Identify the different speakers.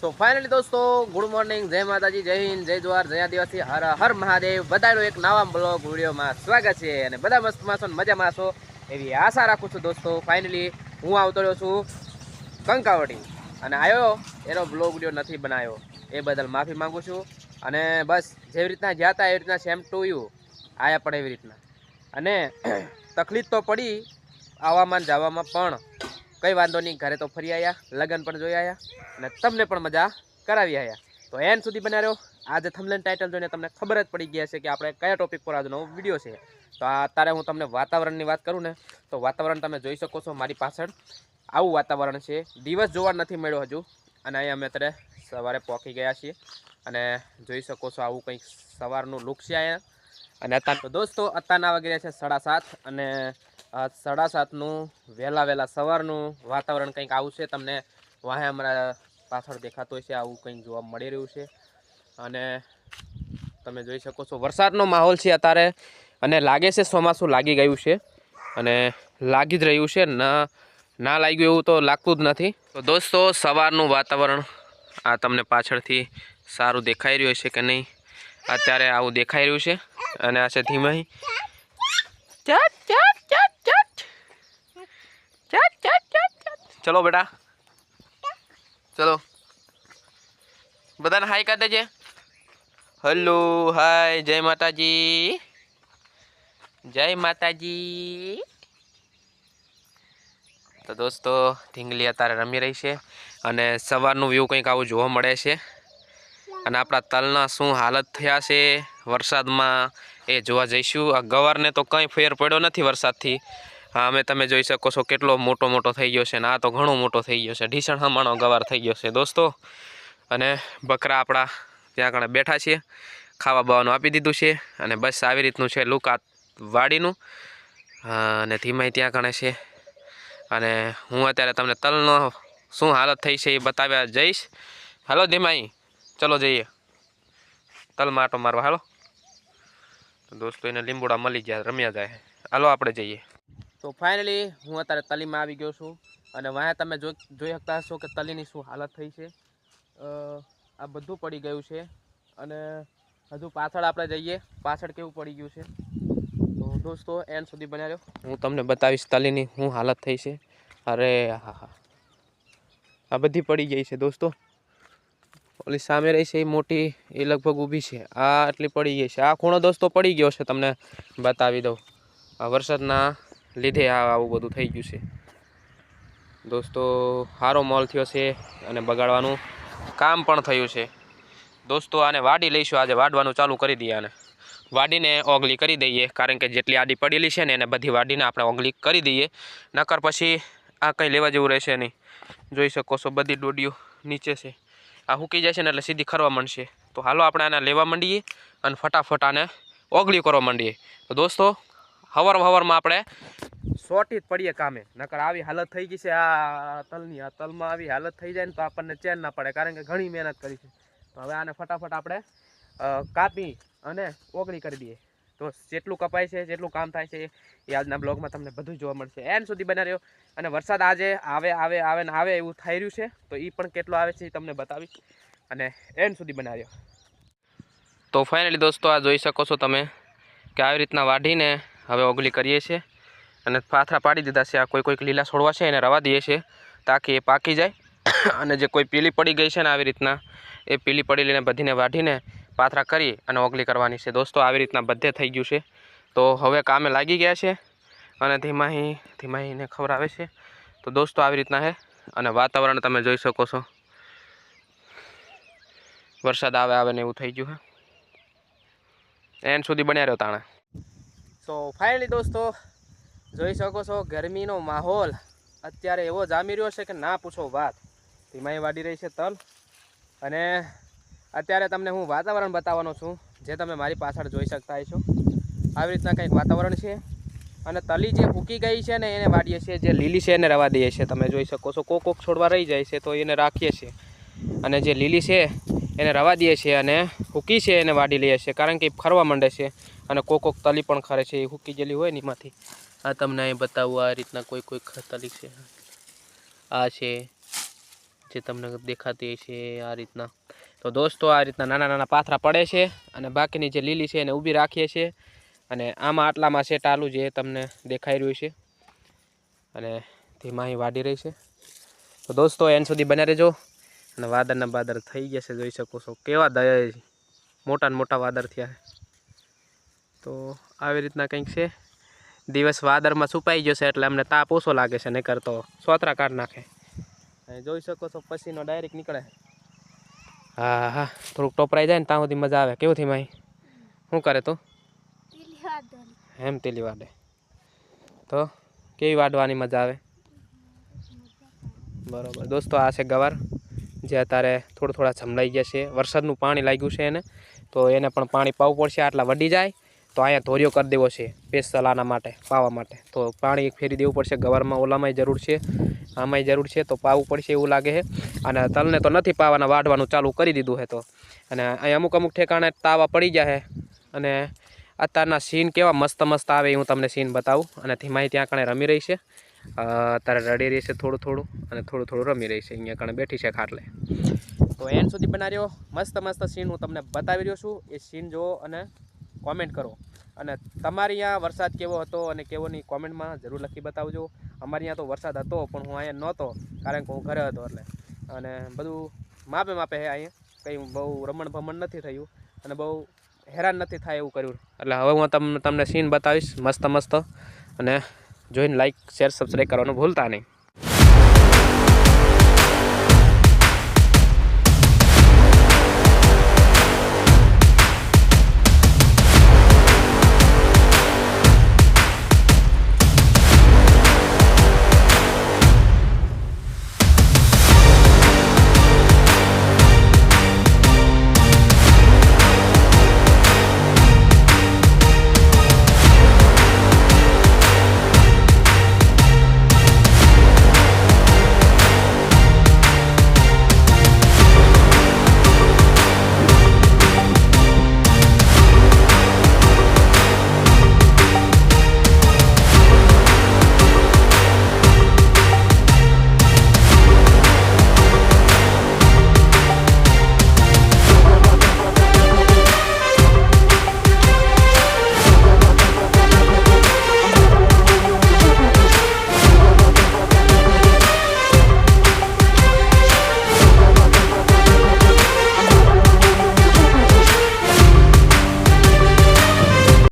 Speaker 1: સો finally દોસ્તો good morning જય માતાજી, જય હિન્દ, જય જવાહર જય આદિવાસી, હર હર મહાદેવ. બધાનો એક નવા બ્લોગ વિડીયોમાં સ્વાગત છે અને બધા મસ્તમાં છો મજામાં છો એવી આશા રાખું છું દોસ્તો. ફાઇનલી હું આવતો છું કંકાવટી અને આવ્યો એનો બ્લોગ વીડિયો નથી બનાવ્યો એ બદલ માફી માંગુ છું. અને બસ, જેવી રીતના ગયા એવી રીતના સેમ ટુ યુ આયા પણ એવી રીતના. અને તકલીફ તો પડી, આવવામાં જવામાં પણ. કંઈ વાંધો નહીં, ઘરે તો ફરી આવ્યા લગ્ન પણ જોઈ આવ્યા અને તમને પણ મજા કરાવી આવ્યા તો એન સુધી બન્યા રહ્યો આજે થમલેન ટાઇટલ જોઈને તમને ખબર જ પડી ગયા છે કે આપણે કયા ટોપિક પર આજનો વીડિયો છે. તો અત્યારે હું તમને વાતાવરણની વાત કરું ને, તો વાતાવરણ તમે જોઈ શકો છો મારી પાછળ. આવું વાતાવરણ છે. દિવસ જોવા નથી મળ્યો હજુ. અને અહીંયા અમે અત્યારે સવારે પહોંચી ગયા છીએ. અને જોઈ શકો છો આવું કંઈક સવારનું લુક છે અહીંયા. અને અત્યારે દોસ્તો, અત્યારના વગેરે છે સાડા સાત અને સાડા સાતનું, વહેલા વહેલા સવારનું વાતાવરણ કંઈક આવું છે તમને વાહે અમારા પાછળ દેખાતો છે, આવું કંઈક જોવા મળી રહ્યું છે. અને તમે જોઈ શકો છો, વરસાદનો માહોલ છે અત્યારે અને લાગે છે ચોમાસું લાગી ગયું છે અને લાગી જ રહ્યું છે, ના ના લાગ્યું એવું તો લાગતું જ નથી. તો દોસ્તો, સવારનું વાતાવરણ આ તમને પાછળથી સારું દેખાઈ રહ્યું છે કે નહીં? અત્યારે આવું દેખાઈ રહ્યું છે અને આ છે ધીમા ચાટ ચાટ ચલો બેટા. ચલો. બધાને હાય કરી દેજે. હલો હાય, જય માતાજી. જય માતાજી. તો દોસ્તો, ઢીંગલી અત્યારે રમી રહી છે અને સવારનું વ્યૂ કંઈક આવું જોવા મળે છે. અને આપણા તલના શું હાલત થયા છે વરસાદમાં એ જોવા જઈશું. આ ગવારને તો કંઈ ફેર પડ્યો નથી વરસાદથી. અમે તમે જોઈ શકો છો કેટલો મોટો મોટો થઈ ગયો છે ને આ તો ઘણો મોટો થઈ ગયો છે. ઢીસણ હમણાં ગવાર થઈ ગયો છે દોસ્તો. અને બકરા આપણા ત્યાં આગળ બેઠા છીએ. ખાવા બાવાનું આપી દીધું છે અને બસ આવી રીતનું છે લુકા વાડીનું. અને ધીમાઈ ત્યાં ગણે છે. અને હું અત્યારે તમને તલનો શું હાલત થઈ છે એ બતાવ્યા જઈશ. હાલો ધીમાઈ, ચલો જઈએ. તલ માટો મારવા, હાલો. દોસ્તો એને લીંબોડા મળી ગયા, રમ્યા જાય. હાલો આપણે જઈએ. તો ફાઇનલી હું અત્યારે તલીમાં આવી ગયો છું અને વાંહે તમે જોઈ શકતા હશો કે તલીની શું હાલત થઈ છે. આ બધું પડી ગયું છે અને હજુ પાછળ આપણે જઈએ. પાછળ કેવું પડી ગયું છે? તો દોસ્તો એન્ડ સુધી બન્યા રહ્યો. હું તમને બતાવીશ તલીની શું હાલત થઈ છે. અરે, હા હા. આ બધી પડી ગઈ છે દોસ્તો. ઓલી સામે રહી છે એ મોટી, એ લગભગ ઊભી છે. આ આટલી પડી ગઈ છે. આ ખૂણો દોસ્તો પડી ગયો છે તમને બતાવી દઉં. આ વરસાદના લીધે આ આવું બધું થઈ ગયું છે. દોસ્તો સારો મોલ થયો છે અને બગાડવાનું કામ પણ થયું છે. દોસ્તો, આને વાડી લઈશું. આજે વાડવાનું ચાલુ કરી દઈએ આને. વાડીને ઓગલી કરી દઈએ, કારણ કે જેટલી આડી પડેલી છે ને, એને બધી વાડીને આપણે ઓગલી કરી દઈએ. નકર પછી આ કંઈ લેવા જેવું રહેશે નહીં. જોઈ શકો છો, બધી ડોડીઓ નીચે છે. આ હૂકી છે ને એટલે સીધી ખરવા માંડશે. તો હાલો આપણે આને લેવા માંડીએ અને ફટાફટ આને ઓગળી કરવા માંડીએ. તો દોસ્તો હવાર હવરમાં આપણે સોટી જ પડીએ કામે. નકર આવી હાલત થઈ ગઈ છે આ તલની. આ તલમાં આવી હાલત થઈ જાય ને તો આપણને ચેન ના પડે, કારણ કે ઘણી મહેનત કરી છે. તો હવે આને ફટાફટ આપણે કાપી અને ઓગળી કરી દઈએ. તો જેટલું કપાય છે, જેટલું કામ થાય છે, એ આજના બ્લોગમાં તમને બધું જોવા મળશે. એન સુધી બના રહ્યો. અને વરસાદ આજે આવે આવે આવે ને આવે એવું થઈ રહ્યું છે, તો એ પણ કેટલો આવે છે એ તમને બતાવીશ. અને એન સુધી બના રહ્યો. તો ફાઇનલી દોસ્તો આ જોઈ શકો છો તમે કે આવી રીતના વાઢીને હવે ઓગલી કરીએ છીએ અને પાથરા પાડી દીધા છે. આ કોઈ કોઈક લીલા છોડવા છે એને રવા દઈએ છીએ. તાકી એ પાકી જાય અને જે કોઈ પીલી પડી ગઈ છે ને આવી રીતના, એ પીલી પડેલીને બધીને વાઢીને પાથરા કરી અને ઓગલી કરવાની છે. દોસ્તો, આવી રીતના બધે થઈ ગયું છે. તો હવે કામે લાગી ગયા છે અને ધીમાહી, ધીમાહીને ખવડાવે છે. તો દોસ્તો, આવી રીતના છે અને વાતાવરણ તમે જોઈ શકો છો. વરસાદ આવે આવે ને એવું થઈ ગયું હે. એન સુધી બન્યા રહ્યો તાણે. તો ફાઇનલી દોસ્તો, જોઈ શકો છો ગરમીનો માહોલ. અત્યારે એવો જામી રહ્યો છે કે ના પૂછો વાત. ધીમાઈ વાડી રહી છે તલ. અને અત્યારે તમને હું વાતાવરણ બતાવવાનો છું, જે તમે મારી પાછળ જોઈ શકતા છો આવી રીતના કંઈક વાતાવરણ છે. અને તલી જે ફૂકી ગઈ છે ને એને વાડીએ છીએ, જે લીલી છે એને રવા દઈએ છીએ. તમે જોઈ શકો છો કોક કોક છોડવા રહી જાય છે, તો એને રાખીએ છીએ. અને જે લીલી છે એને રવા દઈએ છીએ અને હૂકી છે એને વાડી લઈએ છીએ, કારણ કે ખરવા માંડે છે અને કોક કોક તલી પણ ખરે છે, એ હૂકી જેલી હોય ને એમાંથી. આ તમને અહીં બતાવું, આ રીતના કોઈ કોઈ તલી છે. આ છે, જે તમને દેખાતી છે આ રીતના. તો દોસ્તો, આ રીતના નાના નાના પાથરા પડે છે અને બાકીની જે લીલી છે એને ઊભી રાખીએ છીએ અને આમાં આટલામાં છે ટાલું જે તમને દેખાઈ રહ્યું છે. અને ધીમા અહીં વાડી રહી છે. તો દોસ્તો, એન સુધી બને રહેજો. અને વાદળના બાદર થઈ ગયા છે, જોઈ શકો છો. કેવા દયા મોટા મોટા વાદળ થયા તો આવી રીતના કંઈક છે. દિવસ વાદરમાં છુપાઈ ગયો છે એટલે અમને તાપ ઓછો લાગે છે, નહીતર તો સોતરા કાઢ નાખે. જોઈ શકો છો પછીનો ડાયરેક્ટ નીકળે. હા હા થોડુંક ટોપરાઈ જાય ને ત્યાં સુધી મજા આવે. કેવું માહી શું કરે તું? એમ તેલી વાડે. તો કેવી વાડવાની મજા આવે? બરોબર. દોસ્તો, આ છે ગવાર. જે અત્યારે થોડા થોડા જમલાઈ ગયા છે. વરસાદનું પાણી લાગ્યું છે એને. તો એને પણ પાણી પાવું પડશે. આટલા વડી જાય તો અહીંયા ધોરિયો કરી દેવો છે પેસલાના માટે, પાવા માટે. તો પાણી ફેરી દેવું પડશે. ગવારમાં ઓલામાંય જરૂર છે, આમાંય જરૂર છે. તો પાવું પડશે એવું લાગે છે. અને તલને તો નથી પાવાના, વાઢવાનું ચાલુ કરી દીધું છે તો. અને અહીં અમુક અમુક ઠેકાણે તાવા પડી ગયા છે. અને અત્યારના સીન કેવા મસ્ત મસ્ત આવે હું તમને સીન બતાવું. અને ધીમાઈ ત્યાં કણે રમી રહી છે. અત્યારે રડી રહી છે થોડું થોડું અને થોડું થોડું રમી રહી અહીંયા કણે બેઠી છે ખાટલે. તો એન્ડ સુધી બના રહ્યો. મસ્ત મસ્ત સીન હું તમને બતાવી રહ્યો છું. એ સીન જુઓ અને કોમેન્ટ કરો. અને તમારી અહીંયા વરસાદ કેવો હતો અને કેવો નહીં કોમેન્ટમાં જરૂર લખી બતાવજો. અમારી અહીંયા તો વરસાદ હતો, પણ હું અહીંયા નહોતો, કારણ કે હું ઘરે હતો એટલે. અને બધું માપે માપે હે અહીંયા. કંઈ બહુ રમણ ભમણ નથી થયું અને બહુ હેરાન નથી થાય એવું કર્યું. એટલે હવે હું તમને તમને સીન બતાવીશ. મસ્ત મસ્ત. અને જોઈને લાઈક શેર સબસ્ક્રાઈબ કરવાનું ભૂલતા નહીં.